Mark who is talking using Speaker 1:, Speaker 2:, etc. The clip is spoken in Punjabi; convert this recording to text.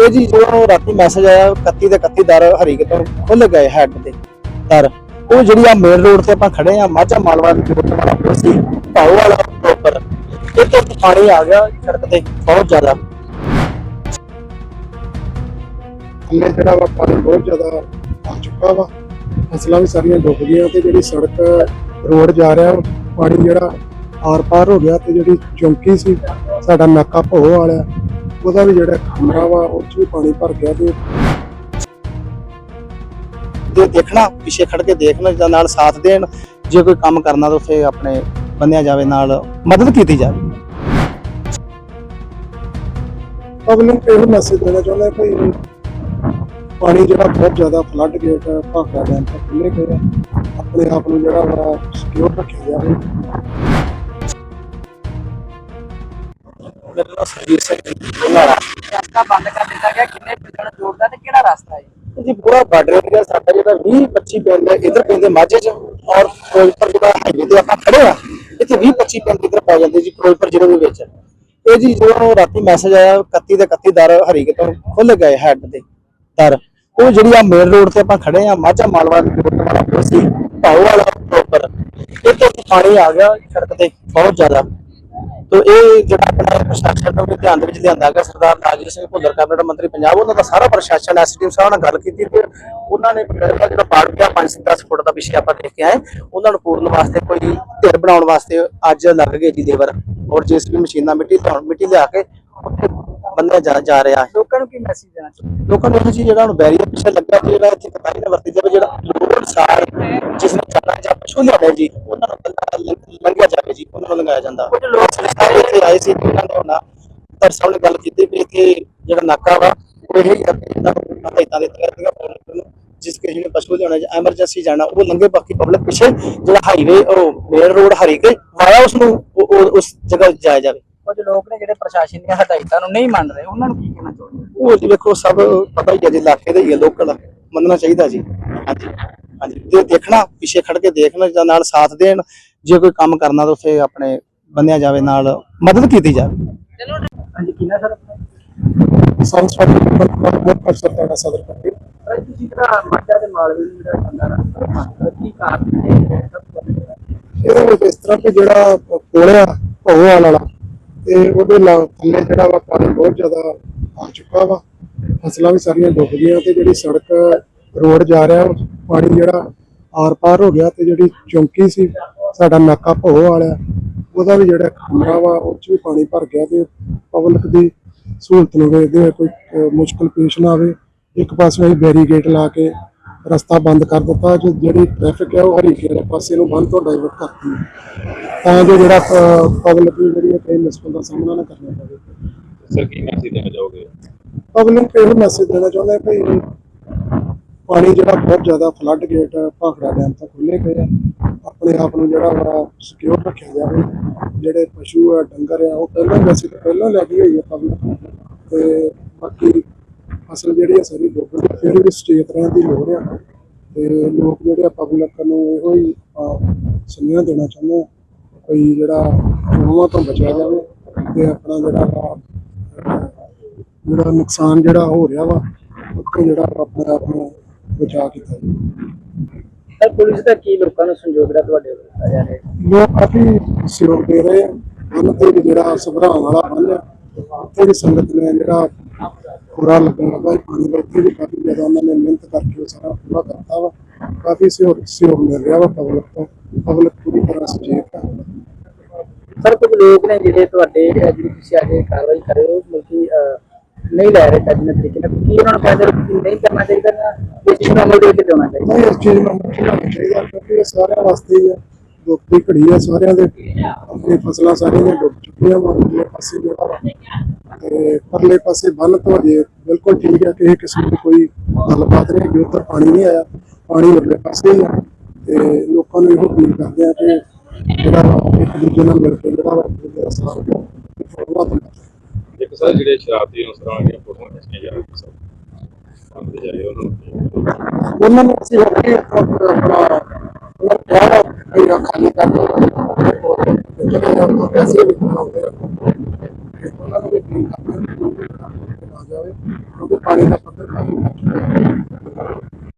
Speaker 1: ਇਹ ਜੀ ਜਦੋਂ ਰਾਤੀ ਮੈਸੇਜ ਆਇਆ 31 ਦੇ 31 ਦਰ ਹਰੀਕੇ ਤੋਂ ਖੁੱਲ ਗਏ ਹੈੱਡ ਦੇ ਦਰ। ਉਹ ਜਿਹੜੀ ਆ ਮੇਨ ਰੋਡ ਤੇ ਆਪਾਂ ਖੜੇ ਆ, ਮਾਝਾ ਮਾਲਵਾ ਦੀ ਰੋਡ ਵਾਲਾ ਸੀ ਭਾਉ ਵਾਲਾ ਉੱਪਰ। ਇੱਥੇ ਪਾਣੀ ਆ ਗਿਆ ਸੜਕ ਤੇ, ਬਹੁਤ ਜ਼ਿਆਦਾ।
Speaker 2: ਥੱਲੇ ਜਿਹੜਾ ਵਾ ਪਾਣੀ ਬਹੁਤ ਜ਼ਿਆਦਾ ਆ ਚੁੱਕਾ ਵਾ। ਫਸਲਾਂ ਵੀ ਸਾਰੀਆਂ ਡੁੱਬ ਗਈਆਂ ਤੇ ਜਿਹੜੀ ਸੜਕ ਰੋਡ ਜਾ ਰਿਹਾ, ਪਾਣੀ ਜਿਹੜਾ ਆਰ ਪਾਰ ਹੋ ਗਿਆ ਤੇ ਜਿਹੜੀ ਚੌਂਕੀ ਸੀ, ਸਾਡਾ ਨਾਕਾ ਭੋ ਵਾਲਾ ਉਹਦਾ ਵੀ ਜਿਹੜਾ ਕਮਰਾ ਵਾ ਉਹ 'ਚ ਵੀ ਪਾਣੀ ਭਰ ਗਿਆ ਤੇ
Speaker 1: ਜੇ ਦੇਖਣਾ ਪਿੱਛੇ ਖੜ ਕੇ ਦੇਖਣਾ ਜਾਂ ਨਾਲ ਸਾਥ ਦੇਣ ਜੇ ਕੋਈ ਕੰਮ ਕਰਨਾ ਤਾਂ ਉੱਥੇ ਆਪਣੇ ਬੰਨਿਆ ਜਾਵੇ ਨਾਲ ਮਦਦ ਕੀਤੀ ਜਾਵੇ।
Speaker 2: ਪਬਲਿਕ ਨੂੰ ਇਹੋ ਮੈਸੇਜ ਦੇਣਾ ਚਾਹੁੰਦਾ ਕਿ ਪਾਣੀ ਜਿਹੜਾ ਬਹੁਤ ਜ਼ਿਆਦਾ ਫਲੱਡ ਗੇਟ ਭਾਖੜਾ ਡੈਮ ਤੋਂ ਖੁੱਲੇ ਗਏ ਆਪਣੇ ਆਪ ਨੂੰ ਜਿਹੜਾ ਸਿਕਿਉਰ ਰੱਖਿਆ ਜਾਵੇ।
Speaker 1: ਮੇਰਾ ਨਾਮ ਸਰਜੀਤ ਸਿੰਘ ਬੁਲਾਰਾ
Speaker 3: ਰਸਤਾ ਬੰਦ ਕਰ ਦਿੱਤਾ ਗਿਆ। ਕਿੰਨੇ ਪਿੰਡਾਂ ਨੂੰ ਜੋੜਦਾ ਤੇ ਕਿਹੜਾ ਰਸਤਾ ਹੈ?
Speaker 1: ਜੀ ਪੂਰਾ ਬਾਰਡਰ ਏਰੀਆ ਸਾਡਾ ਜਿਹੜਾ 20 25 ਪਿੰਡ ਹੈ, ਇਧਰ ਪੈਂਦੇ ਮਾਝੇ ਚ ਔਰ ਫਿਰੋਜ਼ਪੁਰ ਜਿਹੜਾ ਹਾਈਵੇ ਤੇ ਆਪਾਂ ਖੜੇ ਆ ਇੱਥੇ 20 25 ਪਿੰਡ ਇਧਰ ਪੈ ਜਾਂਦੇ ਜੀ, ਫਿਰੋਜ਼ਪੁਰ ਜ਼ਿਲ੍ਹੇ ਦੇ ਵਿੱਚ। ਇਹ ਜੀ, ਜਦੋਂ ਰਾਤੀ ਮੈਸੇਜ ਆਇਆ 31 ਦੇ 31 ਦਰ ਹਰੀਕੇ ਤੋਂ ਖੁੱਲ ਗਏ ਹੈੱਡ ਦੇ ਦਰ। ਉਹ ਜਿਹੜੀ ਆ ਮੇਨ ਰੋਡ ਤੇ ਆਪਾਂ ਖੜੇ ਆ ਮਾਝਾ ਮਾਲਵਾ ਦੀ ਰੋਡ ਵਾਲਾ ਸੀ ਭਾਉ ਵਾਲਾ ਉੱਪਰ। ਇੱਥੇ ਪਾਣੀ ਆ ਗਿਆ, ਸੜਕ ਤੇ ਬਹੁਤ ਜ਼ਿਆਦਾ। ਤੋ ਇਹ ਜਿਹੜਾ ਆਪਣਾ ਪ੍ਰਸ਼ਾਸਨ ਨੂੰ ਵੀ ਧਿਆਨ ਦੇ ਵਿੱਚ ਲਿਆਂਦਾ ਗਿਆ ਸਰਦਾਰ ਨਾਜਰ ਸਿੰਘ ਭੁੱਲਰ ਕੈਬਨਿਟ ਮੰਤਰੀ ਪੰਜਾਬ ਉਹਨਾਂ ਦਾ ਸਾਰਾ ਪ੍ਰਸ਼ਾਸਨ ਐਸਡੀਐਮ ਸਾਹਿਬ ਨਾਲ ਗੱਲ ਕੀਤੀ ਤੇ ਉਹਨਾਂ ਨੇ ਜਿਹੜਾ ਜਿਹੜਾ ਪਾੜ ਗਿਆ 5-10 ਫੁੱਟ ਦਾ ਪਿੱਛੇ ਆਪਾਂ ਦੇਖ ਕੇ ਆਏ। ਉਹਨਾਂ ਨੂੰ ਪੂਰਨ ਵਾਸਤੇ ਕੋਈ ਢੇਰ ਬਣਾਉਣ ਵਾਸਤੇ ਅੱਜ ਲੱਗ ਗਏ ਜੀ ਦੇਵਰ ਔਰ ਜੀਸੀਬੀ ਮਸ਼ੀਨਾਂ ਮਿੱਟੀ ਲਿਆਉਣ ਮਿੱਟੀ ਲਿਆ ਕੇ ਉੱਥੇ ਜਾ ਜਾ ਰਿਹਾ ਹੈ।
Speaker 3: ਲੋਕਾਂ ਨੂੰ ਕੀ ਮੈਸੇਜ ਦੇਣਾ ਚਾਹੁੰਦੇ?
Speaker 1: ਲੋਕਾਂ ਨੂੰ ਇਹ ਜਿਹੜਾ ਹੁਣ ਬੈਰੀਅਰ ਪਿੱਛੇ ਲੱਗਾ ਤੇ ਜਿਹੜਾ ਇੱਥੇ ਕਤਾਈ ਨਾ ਵਰਤੀ ਜਾਵੇ ਜਿਹੜਾ ਲੋੜ ਅਨਸਾਰ ਜਿਸ ਨੇ ਜਾਣਾ ਜਾਂ ਪਛੂ ਲਿਆਉਣਾ ਜੀ ਉਹਨਾਂ ਨੂੰ ਲੰਘਿਆ ਜਾਵੇ ਜੀ ਉਹਨਾਂ ਨੂੰ ਲੰਘਾਇਆ ਜਾਂਦਾ।
Speaker 3: ਕੁਝ ਲੋਕ
Speaker 1: ਸਾਰੇ ਇੱਥੇ ਆਏ ਸੀ ਤੇ ਉਹਨਾਂ ਨੇ ਹੁਣ ਪਰ ਸਾਹਮਣੇ ਗੱਲ ਕੀਤੀ ਵੀ ਇੱਥੇ ਜਿਹੜਾ ਨਾਕਾ ਵਾ ਉਹ ਇਹ ਹੀ ਵੀ ਇਹਨਾਂ ਨੂੰ ਹਦਾਇਤਾਂ ਦਿੱਤੀਆਂ ਜਾਂਦੀਆਂ ਪਬਲਿਕ ਨੂੰ ਜਿਸ ਕਿਸੇ ਨੇ ਪਸ਼ੂ ਲਿਆਉਣਾ ਜਾਂ ਐਮਰਜੈਂਸੀ ਜਾਣਾ ਉਹ ਲੰਘੇ ਬਾਕੀ ਪਬਲਿਕ ਪਿੱਛੇ ਜਿਹੜਾ ਹਾਈਵੇ ਉਹ ਮੇਨ ਰੋਡ ਹਰੀਕੇ ਵਾਇਆ ਉਸ ਨੂੰ ਉਸ ਜਗ੍ਹਾ ਜਾਇਆ ਜਾਵੇ।
Speaker 3: ਕੁਝ ਲੋਕ ਨੇ ਜਿਹੜੇ ਪ੍ਰਸ਼ਾਸਨ ਦੀਆਂ ਹਦਾਇਤਾਂ ਨੂੰ ਨਹੀਂ ਮੰਨ ਰਹੇ ਉਹਨਾਂ ਨੂੰ ਕੀ ਕਹਿਣਾ ਚਾਹੁੰਦੇ
Speaker 1: ਉਹ ਜੀ ਵੇਖੋ ਸਭ ਪਤਾ ਹੀ ਹੈ ਜੀ ਇਲਾਕੇ ਦੇ ਹੀ ਹੈ ਲੋਕਲ ਮੰਨਣਾ ਚਾਹੀਦਾ ਜੀ। ਹਾਂਜੀ ਹਾਂਜੀ। ਦੇਖਣਾ ਪਿੱਛੇ ਖੜ ਕੇ ਦੇਖਣਾ ਜਾਂ ਨਾਲ ਸਾਥ ਦੇਣ ਜੇ ਕੋਈ ਕੰਮ ਕਰਨਾ ਤਾਂ ਉੱਥੇ ਆਪਣੇ ਬੰਨਿਆ ਜਾਵੇ ਨਾਲ ਮਦਦ ਕੀਤੀ ਜਾਵੇ
Speaker 3: ਹਾਂਜੀ ਕਿੰਨਾ ਸਰ ਆਪਣਾ
Speaker 2: ਸੰਸ ਫਾਈਲ ਮੁੱਖ ਅਫਸਰ ਤੁਹਾਡਾ ਸਦਰ ਕਰਦੇ
Speaker 3: ਪਰ ਤੁਸੀਂ ਜਿਹੜਾ ਮਾਝਾ ਦੇ ਮਾਲਵੇ ਨੂੰ ਜਿਹੜਾ ਬੰਦਾ ਰਸਤਾ ਬੰਦ ਕੀ ਕਾਰਨ ਹੈ ਸਭ ਤੋਂ ਵੱਡਾ?
Speaker 2: ਇਹਦੇ ਵਿੱਚ ਇਸ ਤਰ੍ਹਾਂ ਕਿ ਜਿਹੜਾ ਕੋਲਿਆ ਭੋਵਾਲ ਵਾਲਾ ਤੇ ਉਹਦੇ ਥੱਲੇ ਜਿਹੜਾ ਵਾ ਪਾਣੀ ਬਹੁਤ ਜ਼ਿਆਦਾ ਆ ਚੁੱਕਾ ਵਾ ਫਸਲਾਂ ਵੀ ਸਾਰੀਆਂ ਡੁੱਬ ਗਈਆਂ ਤੇ ਜਿਹੜੀ ਸੜਕ ਰੋਡ ਜਾ ਰਿਹਾ ਪਾਣੀ ਜਿਹੜਾ ਆਰ ਪਾਰ ਹੋ ਗਿਆ ਤੇ ਜਿਹੜੀ ਚੌਂਕੀ ਸੀ ਸਾਡਾ ਨਾਕਾ ਭੋ ਵਾਲਾ ਉਹਦਾ ਵੀ ਜਿਹੜਾ ਕਮਰਾ ਵਾ ਉਹ 'ਚ ਵੀ ਪਾਣੀ ਭਰ ਗਿਆ ਤੇ ਪਬਲਿਕ ਦੀ ਸਹੂਲਤ ਨੂੰ ਵੇਖਦੇ ਹੋਏ ਕੋਈ ਮੁਸ਼ਕਲ ਪੇਸ਼ ਨਾ ਆਵੇ। ਇੱਕ ਪਾਸੇ ਅਸੀਂ ਬੈਰੀਗੇਟ ਲਾ ਕੇ ਰਸਤਾ ਬੰਦ ਕਰ ਦਿੱਤਾ ਜੋ ਜਿਹੜੀ ਟ੍ਰੈਫਿਕ ਹੈ ਉਹ ਹਰੀਕੇ ਵਾਲੇ ਪਾਸੇ ਨੂੰ ਬੰਦ ਤੋਂ ਡਾਈਵਰਟ ਕਰਤੀ ਹੈ। ਤਾਂ ਜੋ ਜਿਹੜਾ ਪਬਲਿਕ ਨੂੰ ਜਿਹੜੀ ਹੈ ਕਈ ਮੁਸ਼ਕਲ ਦਾ ਸਾਹਮਣਾ ਨਾ ਕਰਨਾ ਪਵੇ।
Speaker 4: ਸਰ ਕੀ ਮੈਸੇਜ ਦੇਣਾ ਚਾਹੋਗੇ?
Speaker 2: ਪਬਲਿਕ ਨੂੰ ਇਹੋ ਮੈਸੇਜ ਦੇਣਾ ਚਾਹੁੰਦਾ ਕਿ ਪਾਣੀ ਜਿਹੜਾ ਬਹੁਤ ਜ਼ਿਆਦਾ ਫਲੱਡ ਗੇਟ ਭਾਖੜਾ ਡੈਮ ਤੋਂ ਖੁੱਲੇ ਗਏ ਆ। ਆਪਣੇ ਆਪ ਨੂੰ ਜਿਹੜਾ ਵਾ ਸਿਕਿਉਰ ਰੱਖਿਆ ਜਾਵੇ। ਜਿਹੜੇ ਪਸ਼ੂ ਆ, ਡੰਗਰ ਆ, ਉਹ ਪਹਿਲਾਂ ਵੈਸੇ ਪਹਿਲਾਂ ਲੈ ਗਈ ਹੋਈ ਆ ਪਬਲਿਕ ਤੇ ਬਾਕੀ ਫਸਲ ਜਿਹੜੀ ਆ ਸਾਰੀ ਡੁੱਬ ਗਈ। ਫਿਰ ਵੀ ਸਟੇਟ ਰਹਿਣ ਦੀ ਲੋੜ ਆ। ਤੇ ਲੋਕ ਜਿਹੜੇ ਆ ਪਬਲਿਕ ਨੂੰ ਇਹੋ ਹੀ ਸੁਨੇਹਾ ਦੇਣਾ ਚਾਹੁੰਦੇ ਆ ਕੋਈ ਜਿਹੜਾ ਅਫਵਾਹਾਂ ਤੋਂ ਬਚਿਆ ਜਾਵੇ ਤੇ ਆਪਣਾ ਜਿਹੜਾ ਵਾ ਜਿਹੜਾ ਨੁਕਸਾਨ ਜਿਹੜਾ ਹੋ ਰਿਹਾ ਵਾ, ਉੱਥੇ ਜਿਹੜਾ ਵਾ ਆਪਣੇ ਬਚਾ ਕੀਤਾ
Speaker 3: ਸਰ ਪੁਲਿਸ ਦਾ ਕੀ ਲੋਕਾਂ ਨੂੰ ਸੰਯੋਗ ਜਿਹੜਾ ਤੁਹਾਡੇ ਵੱਲੋਂ ਦਿੱਤਾ ਜਾ ਰਿਹਾ ਹੈ?
Speaker 2: ਲੋਕ ਕਾਫੀ ਸਹਿਯੋਗ ਦੇ ਰਹੇ ਆ। ਉਹਨਾਂ ਤੇ ਵੀ ਜਿਹੜਾ ਸੁਭਰਾਵਾਂ ਵਾਲਾ ਬੰਨ ਆ ਉੱਥੇ ਵੀ ਸੰਗਤ ਨੇ ਜਿਹੜਾ ਪੂਰਾ ਲੱਗਣ ਲੱਗਾ ਸੀ ਪਾਣੀ ਦਾ ਉੱਥੇ ਵੀ ਕਾਫੀ ਜ਼ਿਆਦਾ ਉਹਨਾਂ ਨੇ ਮਿਹਨਤ ਕਰਕੇ ਉਹ ਸਾਰਾ ਪੂਰਾ ਕਰਤਾ ਵਾ। ਕਾਫੀ ਸਹਿਯੋਗ ਸਹਿਯੋਗ ਮਿਲ ਰਿਹਾ ਵਾ ਪਬਲਿਕ ਤੋਂ। ਪਬਲਿਕ ਪੂਰੀ ਤਰ੍ਹਾਂ ਸੁਚੇਤ ਆ।
Speaker 3: ਸਰ ਕੁਝ ਲੋਕ ਨੇ ਜਿਹੜੇ ਤੁਹਾਡੇ ਅਹ, ਜਿਹੜੀ ਤੁਸੀਂ ਅੱਜ ਇਹ ਕਾਰਵਾਈ ਕਰ ਰਹੇ ਹੋ ਅਹ, ਨਹੀਂ ਲੈ ਰਹੇ ਚੱਜ ਨਾਲ ਤਰੀਕੇ ਨਾਲ ਕੀ ਉਹਨਾਂ ਨੂੰ ਕਹਿੰਦੇ ਕਿ ਨਹੀਂ ਕਰਨਾ ਚਾਹੀਦਾ ਨਾ ਚੀਜ਼ ਨੂੰ ਅਮਲ ਦੇ ਵਿੱਚ ਲਿਆਉਣਾ ਚਾਹੀਦਾ।
Speaker 2: ਨਹੀਂ ਇਸ ਚੀਜ਼ ਨੂੰ ਮੁੱਕਣਾ ਚਾਹੀਦਾ ਕਿਉਂਕਿ ਇਹ ਸਾਰਿਆਂ ਵਾਸਤੇ ਹੀ ਆ। ਦੁੱਖ ਦੀ ਘੜੀ ਆ ਸਾਰਿਆਂ ਦੇ। ਆਪਣੀ ਫਸਲਾਂ ਸਾਰੀਆਂ ਦੀਆਂ ਡੁੱਬ ਚੁੱਕੀਆਂ ਵਾ ਉਰਲੇ ਪਾਸੇ ਜਿਹੜਾ ਵਾ। ਤੇ ਪਰਲੇ ਪਾਸੇ ਬੰਨ ਤੋਂ ਜੇ ਬਿਲਕੁਲ ਠੀਕ ਹੈ ਕਿਸੇ ਕਿਸਮ ਦੀ ਕੋਈ ਗੱਲਬਾਤ ਨਹੀਂ ਕਿ ਉੱਧਰ ਪਾਣੀ ਨਹੀਂ ਆਇਆ। ਪਾਣੀ ਉਰਲੇ ਪਾਸੇ ਹੀ ਆ। ਤੇ ਲੋਕਾਂ ਨੂੰ ਇਹੋ ਅਪੀਲ ਕਰਦੇ ਆ ਕਿ ਜਿਹੜਾ ਇੱਕ ਦੂਜੇ ਨਾਲ ਮਿਲ ਕੇ ਜਿਹੜਾ ਵਾ ਤੇ ਫੋਟੋਆਂ ਤੋਂ
Speaker 4: ਇੱਕ ਸਰ ਜਿਹੜੇ ਸ਼ਰਾਰਤੀ ਅਨਸਰਾਂ ਦੀਆਂ ਫੋਟੋਆਂ ਖਿੱਚੀਆਂ ਜਾ ਰਹੀਆਂ ਸਰ ਬੰਦ ਜਾਏ ਉਹਨਾਂ ਨੂੰ।
Speaker 2: ਉਹਨਾਂ ਨੂੰ ਅਸੀਂ ਹੋਰ ਆਪਣਾ ਉਹਨਾਂ ਕਿਹਾ ਕਿ ਖਾਲੀ ਕਰ ਦਿਓ ਜਿਹੜੇ ਉਹ ਪੈਸੇ ਵੀ ਬਣਾਉਂਦੇ ਆ। ਉਹਨਾਂ ਨੂੰ ਵੀ ਅਪੀਲ ਆ ਜਾਵੇ ਕਿਉਂਕਿ ਪਾਣੀ ਦਾ